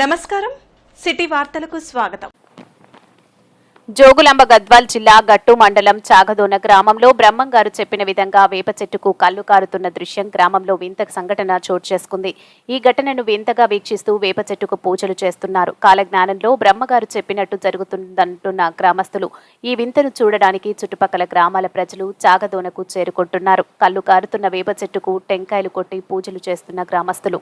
నమస్కారం. సిటీ వార్తలకు స్వాగతం. జోగులాంబ గద్వాల్ జిల్లా గట్టు మండలం చాగదోన గ్రామంలో బ్రహ్మంగారు చెప్పిన విధంగా వేప చెట్టుకు కళ్ళు కారుతున్న దృశ్యం గ్రామంలో వింత సంఘటన చోటు చేసుకుంది. ఈ ఘటనను వింతగా వీక్షిస్తూ వేప చెట్టుకు పూజలు చేస్తున్నారు. కాలజ్ఞానంలో బ్రహ్మగారు చెప్పినట్టు జరుగుతుందంటున్న గ్రామస్తులు. ఈ వింతను చూడడానికి చుట్టుపక్కల గ్రామాల ప్రజలు చాగదోనకు చేరుకుంటున్నారు. కళ్ళు కారుతున్న వేప చెట్టుకు టెంకాయలు కొట్టి పూజలు చేస్తున్న గ్రామస్తులు.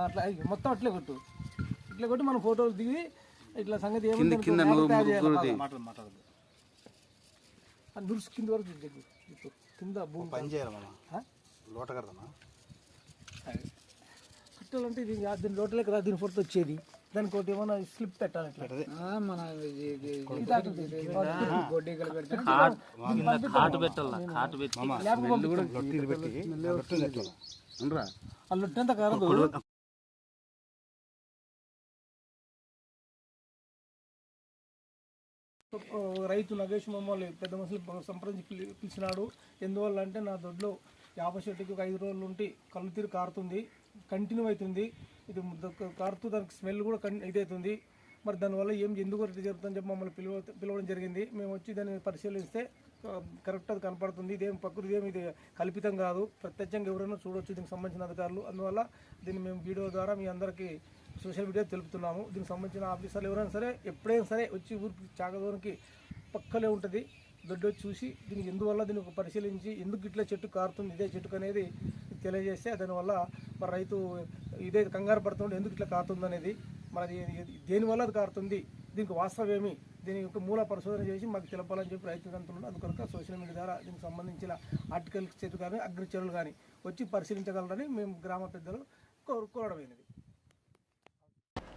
అట్లా అయ్యి మొత్తం అట్లే కొట్టు. ఇట్లా కొట్టి మనం ఫోటోలు దిగి ఇట్లా సంగతి ఏముంది. ఆ నురుసు కింద వరకు దిగు. కింద భూమి పని చేయాలి మనం. ఆ? లోట కడతామా కట్టాలంటే ఆ దీని లోటలోకి రా దీని ఫోటో వచ్చేది. దానికి ఒకటి ఏమైనా స్లిప్ పెట్టాలి ఇట్లా. మన లొట్టిలు పెట్టి. ఆ లొట్టిలు ఎట్లా? ఉండరా? ఆ లొట్టంతా కారదు. రైతు నగేష్ మమ్మల్ని పెద్ద మనుషులు సంప్రదించి పిలి- పిలిచినాడు. ఎందువల్ల అంటే నా దొడ్లో యాభై చెట్టుకి ఒక ఐదు రోజులు ఉండి కళ్ళు తీరు కారుతుంది కంటిన్యూ అవుతుంది. ఇది కారుతూ దానికి స్మెల్ కూడా కన్ ఇదవుతుంది మరి దానివల్ల ఏం ఎందుకు ఇట్లా జరుగుతుందని చెప్పి మమ్మల్ని పిలువ పిలవడం జరిగింది. మేము వచ్చి దాన్ని పరిశీలిస్తే కరెక్ట్ అది కనపడుతుంది. ఇదేం ప్రకృతి ఏమి ఇది కల్పితం కాదు. ప్రత్యక్షంగా ఎవరైనా చూడొచ్చు దీనికి సంబంధించిన అధికారులు. అందువల్ల దీన్ని మేము వీడియో ద్వారా మీ అందరికీ సోషల్ మీడియా తెలుపుతున్నాము. దీనికి సంబంధించిన ఆఫీసర్లు ఎవరైనా సరే ఎప్పుడైనా సరే వచ్చి ఊరికి చాకదూరంకి పక్కలే ఉంటుంది. దొడ్డు వచ్చి చూసి దీనికి ఎందువల్ల దీన్ని పరిశీలించి ఎందుకు ఇట్లా చెట్టు కారుతుంది ఇదే చెట్టుకు అనేది తెలియజేస్తే దానివల్ల మరి రైతు ఇదే కంగారు పడుతుంది ఎందుకు ఇట్లా కారుతుంది అనేది మరి దేనివల్ల అది కారుతుంది దీనికి వాస్తవం ఏమి దీని యొక్క మూల పరిశోధన చేసి మాకు తెలపాలని చెప్పి రైతు అది అందుకొరక సోషల్ మీడియా ద్వారా దీనికి సంబంధించిన ఆర్టికల్ చేతు కానీ అగ్రిచరులు కానీ వచ్చి పరిశీలించగలరని మేము గ్రామ పెద్దలు కోరడమైనది.